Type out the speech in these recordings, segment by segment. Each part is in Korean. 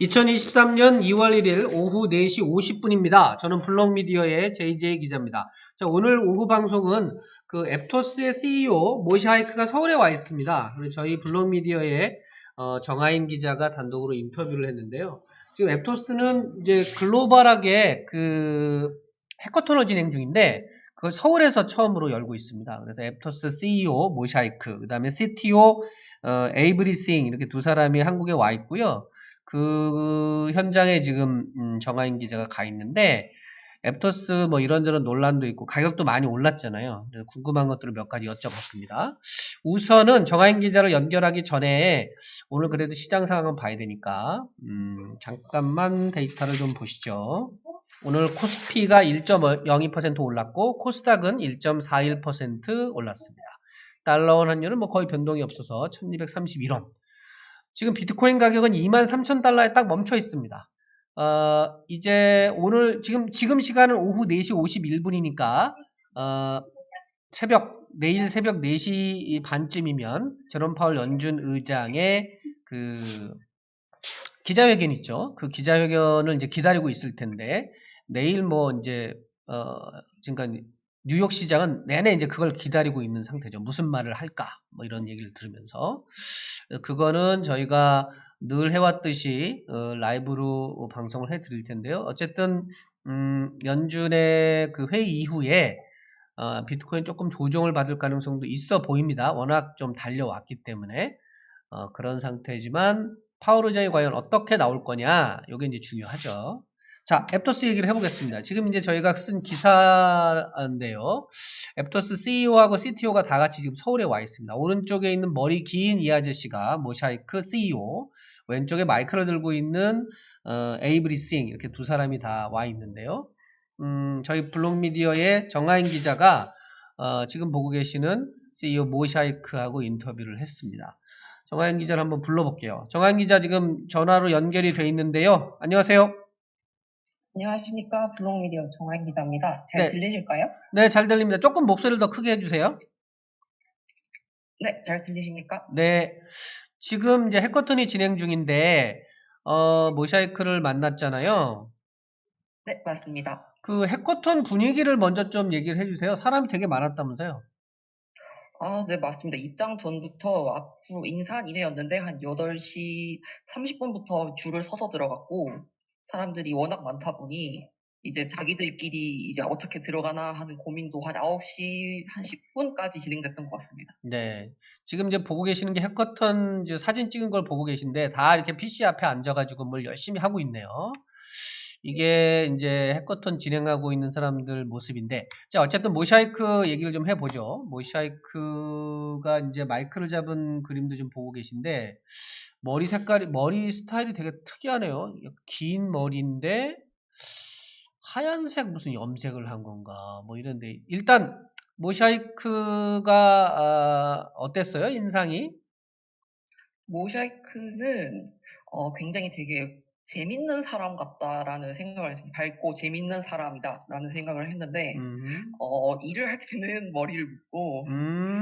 2023년 2월 1일 오후 4시 50분입니다. 저는 블록미디어의 JJ 기자입니다. 자, 오늘 오후 방송은 그 앱토스의 CEO 모샤이크가 서울에 와 있습니다. 그리고 저희 블록미디어의 어, 정하인 기자가 단독으로 인터뷰를 했는데요. 지금 앱토스는 이제 글로벌하게 그 해커톤을 진행 중인데 그걸 서울에서 처음으로 열고 있습니다. 그래서 앱토스 CEO 모샤이크, 그 다음에 CTO 어, 에이브리 싱 이렇게 두 사람이 한국에 와 있고요. 그 현장에 지금 음, 정하인 기자가 가 있는데 앱토스 뭐 이런저런 논란도 있고 가격도 많이 올랐잖아요. 궁금한 것들을 몇 가지 여쭤봤습니다. 우선은 정하인 기자를 연결하기 전에 오늘 그래도 시장 상황을 봐야 되니까 음, 잠깐만 데이터를 좀 보시죠. 오늘 코스피가 1.02% 올랐고 코스닥은 1.41% 올랐습니다. 달러원 환율은 뭐 거의 변동이 없어서 1231원. 지금 비트코인 가격은 23,000달러에 딱 멈춰 있습니다. 어, 이제 오늘 지금 지금 시간은 오후 4시 51분이니까 어, 새벽 내일 새벽 4시 반쯤이면 제롬 파월 연준 의장의 그 기자회견 있죠. 그 기자회견을 이제 기다리고 있을 텐데 내일 뭐 이제 어 그러니까 뉴욕 시장은 내내 이제 그걸 기다리고 있는 상태죠. 무슨 말을 할까? 뭐 이런 얘기를 들으면서 그거는 저희가 늘 해왔듯이 어, 라이브로 방송을 해드릴 텐데요. 어쨌든 음, 연준의 그 회의 이후에 어, 비트코인 조금 조정을 받을 가능성도 있어 보입니다. 워낙 좀 달려왔기 때문에 어, 그런 상태지만 파월 의장이 과연 어떻게 나올 거냐 이게 이제 중요하죠. 자, 앱토스 얘기를 해보겠습니다. 지금 이제 저희가 쓴 기사인데요. 앱토스 CEO하고 CTO가 다 같이 지금 서울에 와 있습니다. 오른쪽에 있는 머리 긴 이 아저씨가 모샤이크 CEO, 왼쪽에 마이크를 들고 있는 어, 에이브리 싱 이렇게 두 사람이 다 와 있는데요. 음, 저희 블록미디어의 정하인 기자가 어, 지금 보고 계시는 CEO 모샤이크하고 인터뷰를 했습니다. 정하인 기자를 한번 불러볼게요. 정하인 기자 지금 전화로 연결이 돼 있는데요. 안녕하세요. 안녕하십니까 블록미디어 정한 기자입니다. 잘 네. 들리실까요? 네, 잘 들립니다. 조금 목소리를 더 크게 해주세요. 네, 잘 들리십니까? 네. 지금 이제 해커톤이 진행 중인데, 어, 모샤이크를 만났잖아요. 네, 맞습니다. 그 해커톤 분위기를 먼저 좀 얘기를 해주세요. 사람이 되게 많았다면서요. 아, 네, 맞습니다. 입장 전부터 앞으로 인사이래였는데 한 8시 30분부터 줄을 서서 들어갔고 사람들이 워낙 많다 보니 이제 자기들끼리 이제 어떻게 들어가나 하는 고민도 한 9시 한 10분까지 진행됐던 것 같습니다. 네. 지금 이제 보고 계시는 게 이제 사진 찍은 걸 보고 계신데, 다 이렇게 PC 앞에 앉아가지고 뭘 열심히 하고 있네요. 이게 이제 해커톤 진행하고 있는 사람들 모습인데, 자, 어쨌든 모샤이크 얘기를 좀 해보죠. 모샤이크가 이제 마이크를 잡은 그림도 좀 보고 계신데, 머리 색깔이, 머리 스타일이 되게 특이하네요. 긴 머리인데, 하얀색 무슨 염색을 한 건가, 뭐 이런데, 일단, 모샤이크가, 아, 어땠어요? 인상이? 모샤이크는 어, 굉장히 되게 재밌는 사람 같다라는 생각을. 밝고 재밌는 사람이다라는 생각을 했는데 음, 어, 일을 할 때는 머리를 묶고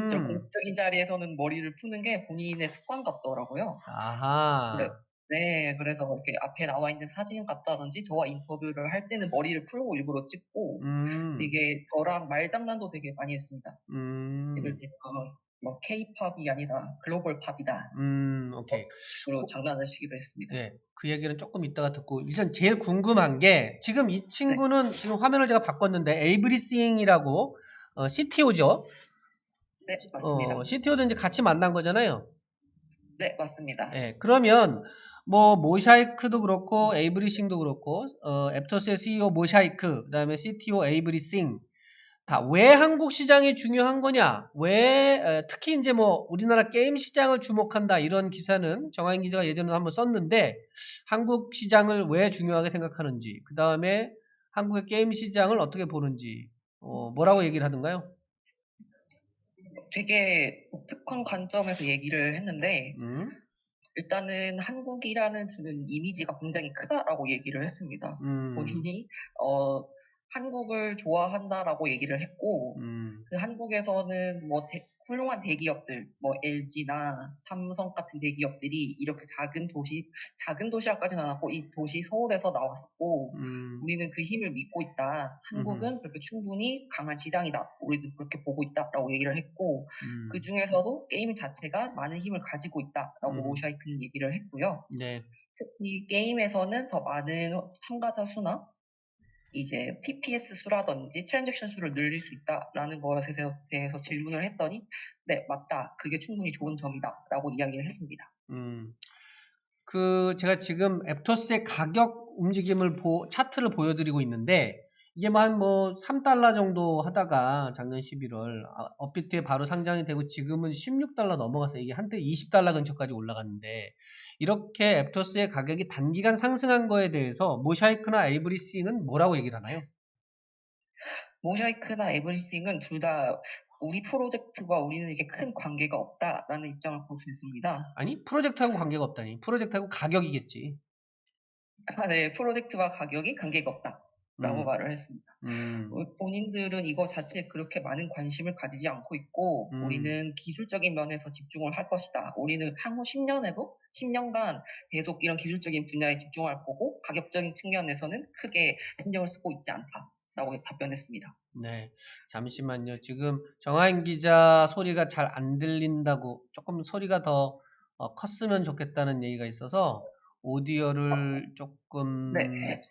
좀 음, 공적인 자리에서는 머리를 푸는 게 본인의 습관 같더라고요. 아하. 그래, 네, 그래서 이렇게 앞에 나와 있는 사진 같다든지 저와 인터뷰를 할 때는 머리를 풀고 일부러 찍고 음, 되게 저랑 말장난도 되게 많이 했습니다. 음, 이걸 제가 뭐 K-팝이 아니라 글로벌 팝이다. 음, 오케이. 으로 장난을 치기도 했습니다. 네, 그 얘기는 조금 이따가 듣고, 일단 제일 궁금한 게, 지금 이 친구는, 지금 화면을 제가 바꿨는데, 에이브리싱이라고, 어, CTO죠? 네, 맞습니다. 어, CTO도 이제 같이 만난 거잖아요. 네, 맞습니다. 예, 그러면 뭐 모샤이크도 그렇고 에이브리싱도 그렇고 어, 앱토스의 CEO 모샤이크 그다음에 CTO 에이브리싱 다왜 한국 시장이 중요한 거냐? 왜 에, 특히 이제 뭐 우리나라 게임 시장을 주목한다 이런 기사는 정하인 기자가 예전에 한번 썼는데 한국 시장을 왜 중요하게 생각하는지 그 다음에 한국의 게임 시장을 어떻게 보는지 어, 뭐라고 얘기를 하던가요? 되게 독특한 관점에서 얘기를 했는데 음, 일단은 한국이라는 주는 이미지가 굉장히 크다라고 얘기를 했습니다. 음, 본인이 어, 한국을 좋아한다라고 얘기를 했고 음, 그 한국에서는 뭐 대- 훌륭한 대기업들, 뭐 LG나 삼성 같은 대기업들이 이렇게 작은 도시, 작은 도시락까지는 않았고 이 도시 서울에서 나왔었고 음, 우리는 그 힘을 믿고 있다. 한국은 그렇게 충분히 강한 시장이다. 우리도 그렇게 보고 있다라고 얘기를 했고 음, 그 중에서도 게임 자체가 많은 힘을 가지고 있다라고 음. 모샤이크는 얘기를 했고요. 네. 특히 게임에서는 더 많은 참가자 수나 이제 TPS 수라든지 트랜잭션 수를 늘릴 수 있다라는 것에 대해서 질문을 했더니 네 맞다 그게 충분히 좋은 점이다라고 이야기를 했습니다. 음, 그 제가 지금 앱토스의 가격 움직임을 보, 차트를 보여드리고 있는데 이게 뭐한뭐 3달러 정도 하다가 작년 11월 아, 업비트에 바로 상장이 되고 지금은 16달러 넘어갔어요. 이게 한때 20달러 근처까지 올라갔는데 이렇게 앱토스의 가격이 단기간 상승한 거에 대해서 모샤이크나 에이브리싱은 뭐라고 얘기를 하나요? 모샤이크나 에브리싱은 둘 다 우리 프로젝트와 우리는 이게 큰 관계가 없다라는 입장을 볼수 있습니다. 아니 프로젝트하고 관계가 없다니 프로젝트하고 가격이겠지. 아, 네, 프로젝트와 가격이 관계가 없다 라고 음, 말을 했습니다. 음, 어, 본인들은 이거 자체에 그렇게 많은 관심을 가지지 않고 있고 음. 우리는 기술적인 면에서 집중을 할 것이다. 우리는 향후 10년에도 10년간 계속 이런 기술적인 분야에 집중할 거고 가격적인 측면에서는 크게 신경을 쓰고 있지 않다 라고 답변했습니다. 네, 잠시만요. 지금 정하인 기자 소리가 잘 안 들린다고 조금 소리가 더 어, 컸으면 좋겠다는 얘기가 있어서 오디오를 조금 네,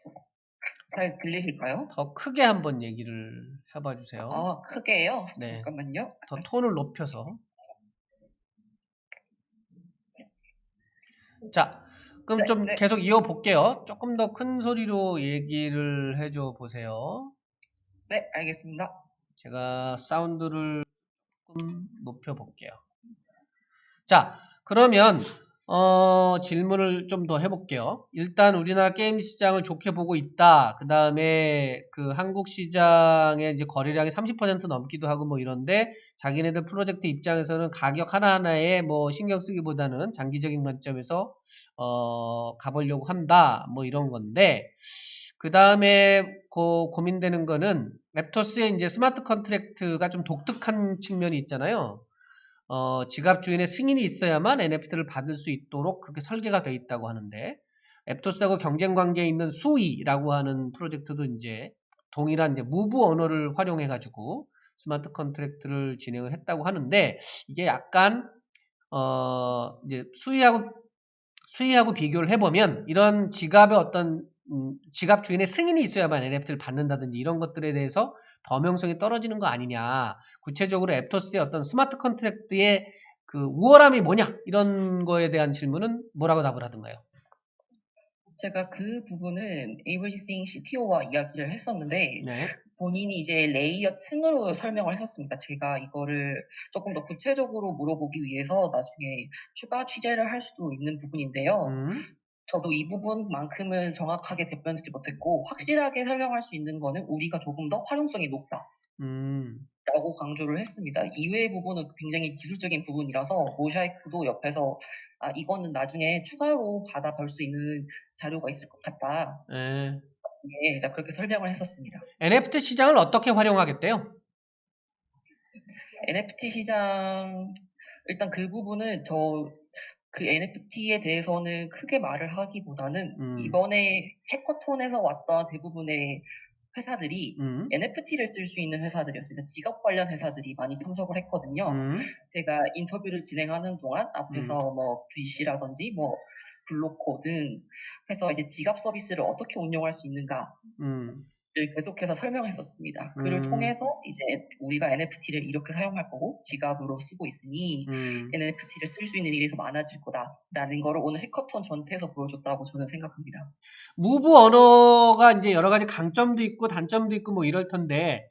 잘 들리실까요? 더 크게 한번 얘기를 해봐 주세요. 아, 크게요? 네. 잠깐만요. 더 톤을 높여서. 자, 그럼 네, 좀 네. 계속 이어 볼게요. 조금 더 큰 소리로 얘기를 해줘 보세요. 네, 알겠습니다. 제가 사운드를 조금 높여 볼게요. 자, 그러면 어, 질문을 좀 더 해볼게요. 일단 우리나라 게임 시장을 좋게 보고 있다. 그 다음에 그 한국 시장의 이제 거래량이 30% 넘기도 하고 뭐 이런데 자기네들 프로젝트 입장에서는 가격 하나하나에 뭐 신경 쓰기보다는 장기적인 관점에서 어, 가보려고 한다. 뭐 이런 건데 그 다음에 고, 고민되는 거는 랩토스의 이제 스마트 컨트랙트가 좀 독특한 측면이 있잖아요. 어, 지갑 주인의 승인이 있어야만 NFT를 받을 수 있도록 그렇게 설계가 되어 있다고 하는데 앱토스하고 경쟁 관계에 있는 수위라고 하는 프로젝트도 이제 동일한 이제 무브 언어를 활용해 가지고 스마트 컨트랙트를 진행을 했다고 하는데 이게 약간 어 이제 수위하고 수위하고 비교를 해보면 이런 지갑의 어떤 음, 지갑 주인의 승인이 있어야만 NFT를 받는다든지 이런 것들에 대해서 범용성이 떨어지는 거 아니냐. 구체적으로 앱토스의 어떤 스마트 컨트랙트의 그 우월함이 뭐냐 이런 거에 대한 질문은 뭐라고 답을 하던가요? 제가 그 부분은 에이블리싱 CTO와 이야기를 했었는데 네. 본인이 이제 레이어 층으로 설명을 했었습니다. 제가 이거를 조금 더 구체적으로 물어보기 위해서 나중에 추가 취재를 할 수도 있는 부분인데요. 음, 저도 이 부분만큼은 정확하게 답변하지 못했고 확실하게 설명할 수 있는 거는 우리가 조금 더 활용성이 높다라고 음, 강조를 했습니다. 이외의 부분은 굉장히 기술적인 부분이라서 모샤이크도 옆에서 아 이거는 나중에 추가로 받아볼 수 있는 자료가 있을 것 같다. 네. 예, 그렇게 설명을 했었습니다. NFT 시장을 어떻게 활용하겠대요? NFT 시장 일단 그 부분은 저 그 NFT에 대해서는 크게 말을 하기보다는 음. 이번에 해커톤에서 왔던 대부분의 회사들이 음, NFT를 쓸 수 있는 회사들이었습니다. 지갑 관련 회사들이 많이 참석을 했거든요. 음, 제가 인터뷰를 진행하는 동안 앞에서 뭐 VC라든지 뭐 블로코 등 해서 이제 지갑 서비스를 어떻게 운영할 수 있는가 음, 를 계속해서 설명했었습니다. 그를 음. 통해서 이제 우리가 NFT를 이렇게 사용할 거고 지갑으로 쓰고 있으니 음. NFT를 쓸 수 있는 일이 더 많아질 거다라는 거를 오늘 해커톤 전체에서 보여줬다고 저는 생각합니다. 무브 언어가 이제 여러 가지 강점도 있고 단점도 있고 뭐 이럴 텐데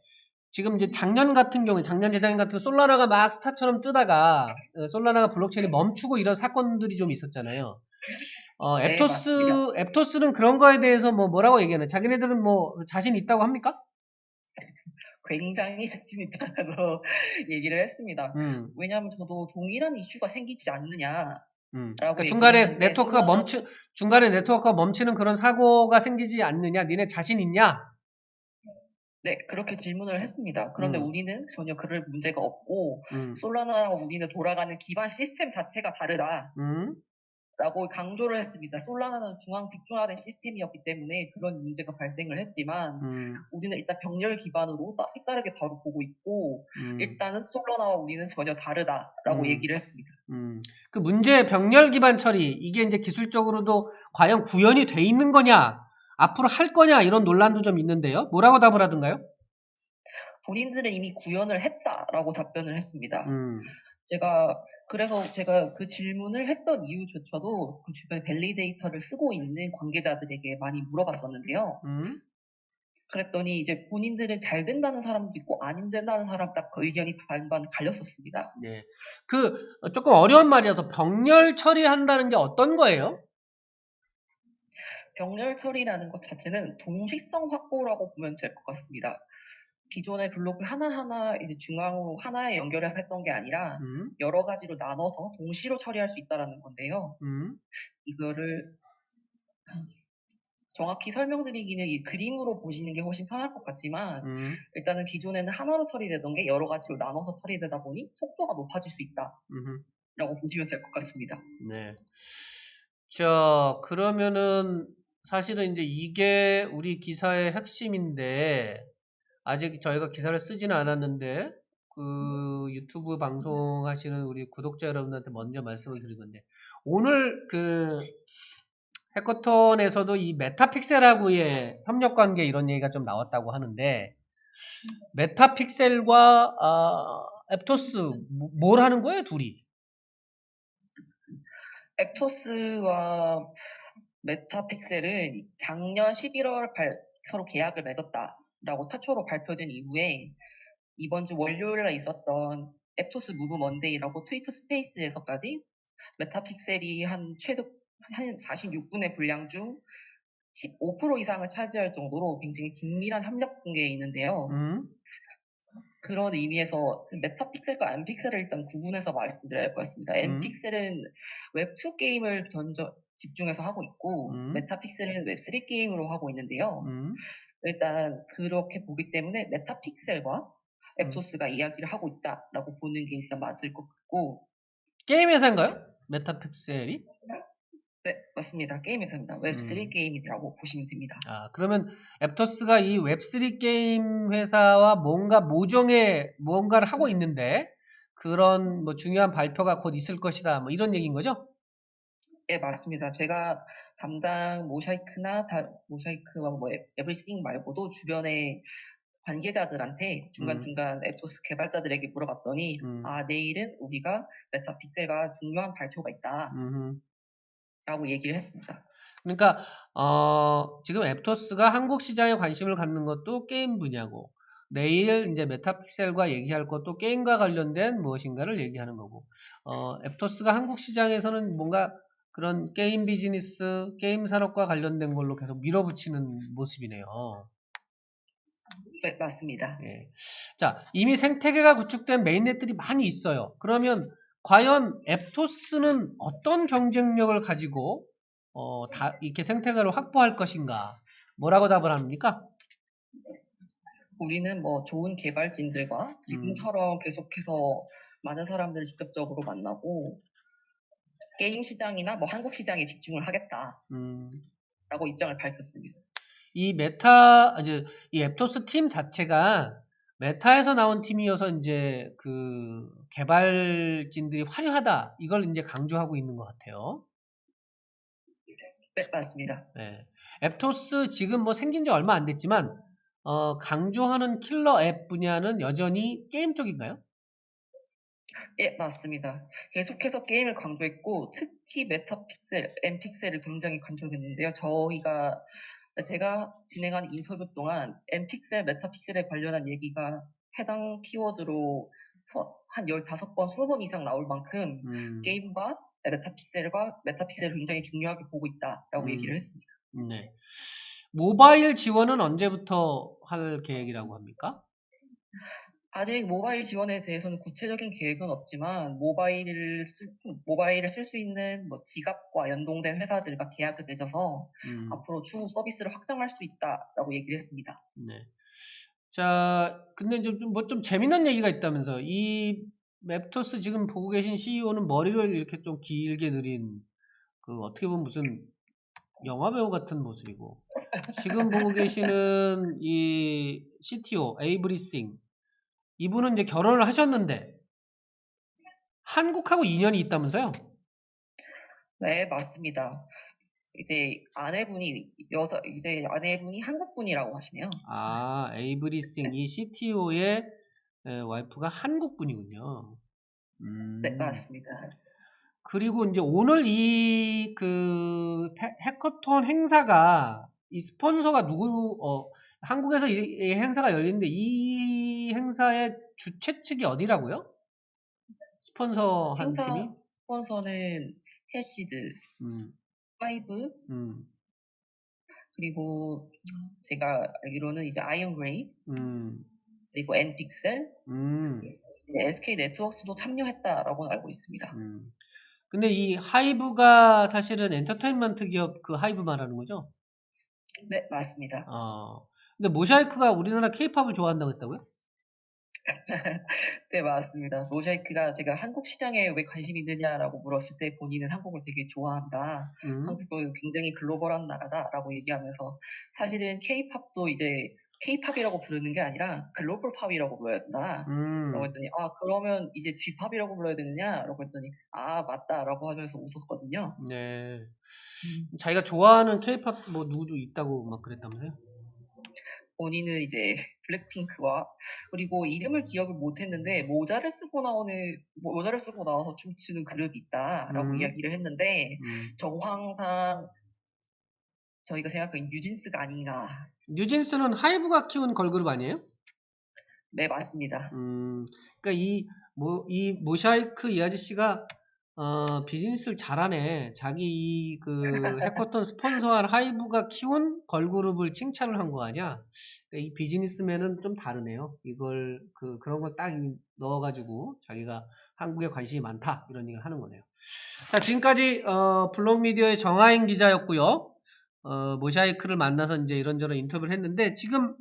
지금 이제 작년 같은 경우에 작년 재작년 같은 솔라나가 막 스타처럼 뜨다가 어, 솔라나가 블록체인이 멈추고 이런 사건들이 좀 있었잖아요. 어, 네, 앱토스 맞습니다. 앱토스는 그런 거에 대해서 뭐 뭐라고 얘기하나? 자기네들은 뭐 자신 있다고 합니까? 굉장히 자신 있다고 얘기를 했습니다. 음, 왜냐하면 저도 동일한 이슈가 생기지 않느냐. 음. 그러니까 중간에 네트워크가 멈추 중간에 네트워크가 멈추는 그런 사고가 생기지 않느냐? 니네 자신 있냐? 네, 그렇게 질문을 했습니다. 그런데 음. 우리는 전혀 그럴 문제가 없고 음, 솔라나와 우리는 돌아가는 기반 시스템 자체가 다르다. 음, 라고 강조를 했습니다. 솔라나는 중앙 집중화된 시스템이었기 때문에 그런 문제가 발생을 했지만 음, 우리는 일단 병렬 기반으로 따- 색다르게 바로 보고 있고 음, 일단은 솔라나와 우리는 전혀 다르다라고 음. 얘기를 했습니다. 음. 그 문제 병렬 기반 처리 이게 이제 기술적으로도 과연 구현이 돼 있는 거냐 앞으로 할 거냐 이런 논란도 좀 있는데요. 뭐라고 답을 하던가요? 본인들은 이미 구현을 했다라고 답변을 했습니다. 음, 제가 그래서 제가 그 질문을 했던 이유조차도 그 주변 밸리데이터를 쓰고 있는 관계자들에게 많이 물어봤었는데요. 음, 그랬더니 이제 본인들은 잘 된다는 사람도 있고 안 된다는 사람 딱 그 의견이 반반 갈렸었습니다. 네. 그 어, 조금 어려운 말이어서 병렬 처리한다는 게 어떤 거예요? 병렬 처리라는 것 자체는 동식성 확보라고 보면 될 것 같습니다. 기존의 블록을 하나하나 이제 중앙으로 하나에 연결해서 했던 게 아니라 음, 여러 가지로 나눠서 동시로 처리할 수 있다는 건데요. 음, 이거를 정확히 설명드리기는 이 그림으로 보시는 게 훨씬 편할 것 같지만 음, 일단은 기존에는 하나로 처리되던 게 여러 가지로 나눠서 처리되다 보니 속도가 높아질 수 있다라고 음. 보시면 될 것 같습니다. 네. 자, 그러면은 사실은 이제 이게 우리 기사의 핵심인데 아직 저희가 기사를 쓰지는 않았는데 그 유튜브 방송하시는 우리 구독자 여러분한테 먼저 말씀을 드린 건데 오늘 그 해커톤에서도 이 메타픽셀하고의 협력 관계 이런 얘기가 좀 나왔다고 하는데 메타픽셀과 아, 앱토스 뭐- 뭘 하는 거예요, 둘이? 앱토스와 메타픽셀은 작년 11월 발- 서로 계약을 맺었다 라고 타초로 발표된 이후에 이번 주 월요일에 있었던 앱토스 무브 먼데이라고 트위터 스페이스에서까지 메타픽셀이 한 최대 한 46분의 분량 중 15% 이상을 차지할 정도로 굉장히 긴밀한 협력 관계에 있는데요. 음, 그런 의미에서 그 메타픽셀과 엠픽셀을 일단 구분해서 말씀드려야 할 것 같습니다. 음. 엠픽셀은 웹2 게임을 전저 집중해서 하고 있고 음. 메타픽셀은 웹3 게임으로 하고 있는데요. 음, 일단 그렇게 보기 때문에 메타픽셀과 음. 앱토스가 이야기를 하고 있다라고 보는 게 일단 맞을 것 같고 게임 회사인가요? 메타픽셀이? 네 맞습니다. 게임 회사입니다. 웹3 음. 게임이라고 보시면 됩니다. 아, 그러면 앱토스가 이 웹3 게임 회사와 뭔가 모종의 뭔가를 하고 있는데 그런 뭐 중요한 발표가 곧 있을 것이다. 뭐 이런 얘기인 거죠? 네, 맞습니다. 제가 담당 모샤이크나 다, 모샤이크와 뭐 앱- 에브리싱 말고도 주변의 관계자들한테 중간중간 앱토스 개발자들에게 물어봤더니 음. 아 내일은 우리가 메타 픽셀과 중요한 발표가 있다라고 음흠. 얘기를 했습니다. 그러니까 어, 지금 앱토스가 한국 시장에 관심을 갖는 것도 게임 분야고 내일 이제 메타픽셀과 얘기할 것도 게임과 관련된 무엇인가를 얘기하는 거고 어, 앱토스가 한국 시장에서는 뭔가 그런 게임 비즈니스, 게임 산업과 관련된 걸로 계속 밀어붙이는 모습이네요. 네, 맞습니다. 예. 자, 이미 생태계가 구축된 메인넷들이 많이 있어요. 그러면 과연 앱토스는 어떤 경쟁력을 가지고 어, 다 이렇게 생태계를 확보할 것인가? 뭐라고 답을 합니까? 우리는 뭐 좋은 개발진들과 지금처럼 계속해서 많은 사람들을 직접적으로 만나고 게임 시장이나 뭐 한국 시장에 집중을 하겠다라고 음, 입장을 밝혔습니다. 이 메타 이제 이 앱토스 팀 자체가 메타에서 나온 팀이어서 이제 그 개발진들이 화려하다 이걸 이제 강조하고 있는 것 같아요. 네, 맞습니다. 네. 앱토스 지금 뭐 생긴 지 얼마 안 됐지만 어, 강조하는 킬러 앱 분야는 여전히 게임 쪽인가요? 예, 맞습니다. 계속해서 게임을 강조했고, 특히 메타 픽셀, 엠 픽셀을 굉장히 강조했는데요. 저희가, 제가 진행한 인터뷰 동안 엠 픽셀, 메타 픽셀에 관련한 얘기가 해당 키워드로 서- 한 15번, 20번 이상 나올 만큼 음, 게임과 메타 픽셀과 메타 픽셀을 굉장히 중요하게 보고 있다라고 음. 얘기를 했습니다. 네. 모바일 지원은 언제부터 할 계획이라고 합니까? 아직 모바일 지원에 대해서는 구체적인 계획은 없지만 모바일을 쓸, 모바일을 쓸 수 있는 뭐 지갑과 연동된 회사들과 계약을 맺어서 음, 앞으로 추후 서비스를 확장할 수 있다라고 얘기를 했습니다. 네. 자, 근데 좀, 좀, 뭐 좀 재밌는 얘기가 있다면서. 이 맵토스 지금 보고 계신 CEO는 머리를 이렇게 좀 길게 늘인, 그, 어떻게 보면 무슨 영화 배우 같은 모습이고. 지금 보고 계시는 이 CTO, 에이브리싱. 이분은 이제 결혼을 하셨는데, 한국하고 인연이 있다면서요? 네, 맞습니다. 이제 아내분이 여자 이제 아내분이 한국 분이라고 하시네요. 아, 에이브리싱, 이 CTO의 와이프가 한국 분이군요. 음. 네, 맞습니다. 그리고 이제 오늘 이 그 해커톤 행사가 이 스폰서가 누구 어 한국에서 이, 이 행사가 열리는데 이 행사의 주최 측이 어디라고요? 스폰서 한 행사 팀이? 스폰서는 해시드, 음, 파이브 음, 그리고 제가 알기로는 이제 아이언그레이 음, 그리고 엔픽셀, 음, SK 네트워크스도 참여했다라고 알고 있습니다. 음. 근데 이 하이브가 사실은 엔터테인먼트 기업 그 하이브 말하는 거죠? 네, 맞습니다. 어. 근데 모샤이크가 우리나라 케이팝을 좋아한다고 했다고요? 네, 맞습니다. 모자이크가 제가 한국 시장에 왜 관심이 있느냐라고 물었을 때 본인은 한국을 되게 좋아한다. 음. 한국은 굉장히 글로벌한 나라다라고 얘기하면서 사실은 케이팝도 이제 케이팝이라고 부르는 게 아니라 글로벌 팝이라고 불러야 된다. 음. 라고 했더니 아 그러면 이제 G팝이라고 불러야 되느냐? 라고 했더니 아 맞다라고 하면서 웃었거든요. 네. 음. 자기가 좋아하는 케이팝 뭐 누구도 있다고 막 그랬다면서요? 본인은 이제 블랙핑크와 그리고 이름을 기억을 못했는데 모자를 쓰고 나오는 모자를 쓰고 나와서 춤추는 그룹이 있다라고 음. 이야기를 했는데 음. 정황상 저희가 생각하는 뉴진스가 아닌가. 뉴진스는 하이브가 키운 걸그룹 아니에요? 네 맞습니다. 음. 그러니까 이 뭐 이 모샤이크 이 아저씨가 어, 비즈니스를 잘하네. 자기 이그 해커톤 스폰서한 하이브가 키운 걸그룹을 칭찬을 한 거 아니야? 그러니까 이 비즈니스맨은 좀 다르네요. 이걸 그 그런 걸 딱 넣어가지고 자기가 한국에 관심이 많다 이런 얘기를 하는 거네요. 자 지금까지 어, 블록미디어의 정하인 기자였고요. 어, 모샤이크를 만나서 이제 이런저런 인터뷰를 했는데 지금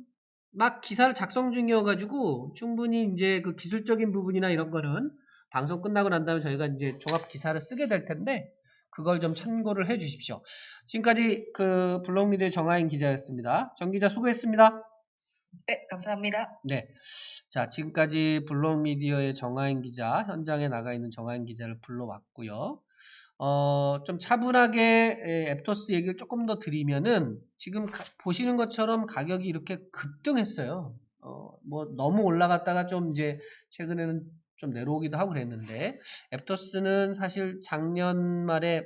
막 기사를 작성 중이어가지고 충분히 이제 그 기술적인 부분이나 이런 거는 방송 끝나고 난 다음에 저희가 이제 종합 기사를 쓰게 될 텐데 그걸 좀 참고를 해 주십시오. 지금까지 그 블록미디어 정하인 기자였습니다. 정 기자 수고했습니다. 네 감사합니다. 네. 자, 지금까지 블록미디어의 정하인 기자, 현장에 나가 있는 정하인 기자를 불러왔고요. 어, 좀 차분하게 에, 앱토스 얘기를 조금 더 드리면은 지금 가- 보시는 것처럼 가격이 이렇게 급등했어요. 어, 뭐 너무 올라갔다가 좀 이제 최근에는 좀 내려오기도 하고 그랬는데 앱토스는 사실 작년 말에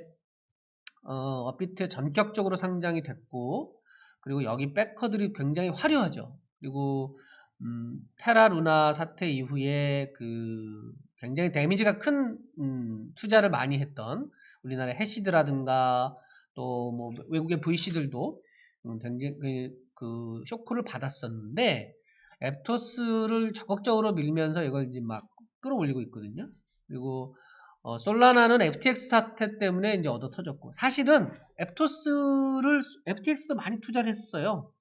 어, 업비트에 전격적으로 상장이 됐고 그리고 여기 백커들이 굉장히 화려하죠. 그리고 음, 테라 루나 사태 이후에 그 굉장히 데미지가 큰 음, 투자를 많이 했던 우리나라 해시드라든가 또 뭐 외국의 VC들도 음, 굉장히 그, 그 쇼크를 받았었는데 앱토스를 적극적으로 밀면서 이걸 이제 막 끌어올리고 있거든요. 그리고 어, 솔라나는 FTX 사태 때문에 이제 얻어 터졌고 사실은 앱토스를 FTX도 많이 투자를 했어요.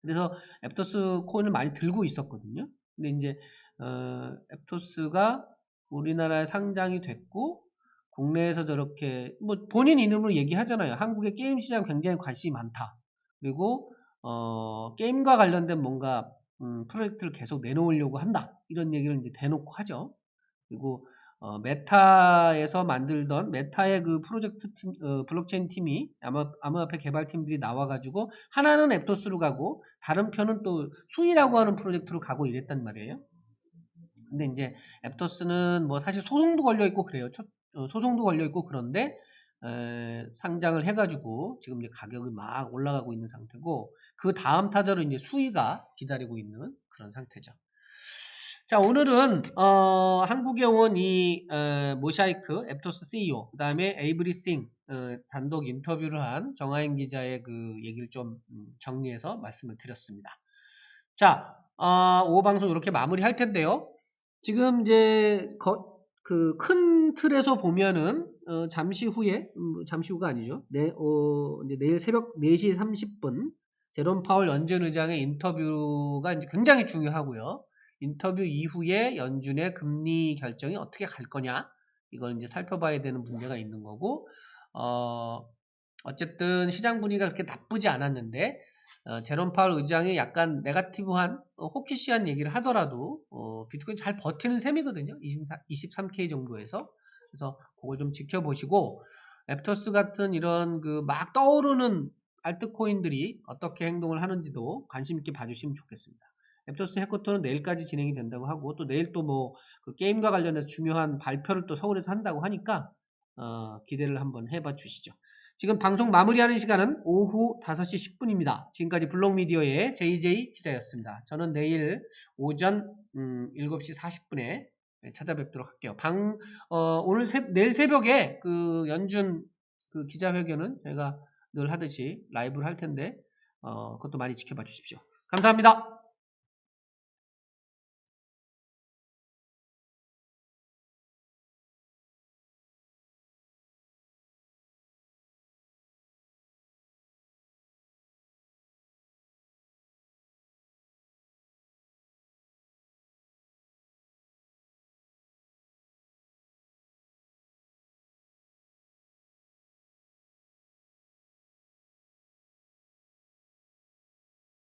그래서 앱토스 코인을 많이 들고 있었거든요. 근데 이제 어, 앱토스가 우리나라에 상장이 됐고 국내에서 저렇게 뭐 본인 이름으로 얘기하잖아요. 한국의 게임 시장 굉장히 관심이 많다. 그리고 어, 게임과 관련된 뭔가 음, 프로젝트를 계속 내놓으려고 한다. 이런 얘기를 이제 대놓고 하죠. 그리고 어, 메타에서 만들던 메타의 그 프로젝트 팀, 어, 블록체인 팀이 아마 암호화폐 개발팀들이 나와가지고 하나는 앱토스로 가고 다른 편은 또 수이라고 하는 프로젝트로 가고 이랬단 말이에요. 근데 이제 앱토스는 뭐 사실 소송도 걸려 있고 그래요. 초- 어, 소송도 걸려 있고 그런데 에, 상장을 해가지고 지금 이제 가격이 막 올라가고 있는 상태고 그 다음 타자로 이제 수위가 기다리고 있는 그런 상태죠. 자 오늘은 어, 한국에 온이 모샤이크 앱토스 CEO 그 다음에 에이브리 싱 어, 단독 인터뷰를 한 정하인 기자의 그 얘기를 좀 음, 정리해서 말씀을 드렸습니다. 자, 어, 5호 방송 이렇게 마무리할 텐데요. 지금 이제 그 큰 틀에서 보면은 어, 잠시 후에 음, 잠시 후가 아니죠. 내, 어, 이제 내일 새벽 4시 30분 제롬 파월 연준 의장의 인터뷰가 굉장히 중요하고요. 인터뷰 이후에 연준의 금리 결정이 어떻게 갈 거냐 이걸 이제 살펴봐야 되는 문제가 있는 거고 어 어쨌든 시장 분위기가 그렇게 나쁘지 않았는데 어, 제롬 파월 의장이 약간 네가티브한 어, 호키시한 얘기를 하더라도 어, 비트코인 잘 버티는 셈이거든요. 24, 23K 정도에서 그래서 그걸 좀 지켜보시고 랩터스 같은 이런 그 막 떠오르는 알트코인들이 어떻게 행동을 하는지도 관심 있게 봐주시면 좋겠습니다. 랩터스 해커톤은 내일까지 진행이 된다고 하고 또 내일 또 뭐 그 게임과 관련해서 중요한 발표를 또 서울에서 한다고 하니까 어, 기대를 한번 해봐 주시죠. 지금 방송 마무리하는 시간은 오후 5시 10분입니다. 지금까지 블록미디어의 JJ 기자였습니다. 저는 내일 오전 음, 7시 40분에 찾아뵙도록 할게요. 방, 어, 오늘 새, 내일 새벽에 그 연준 그 기자회견은 저희가 늘 하듯이 라이브를 할 텐데, 어, 그것도 많이 지켜봐 주십시오. 감사합니다.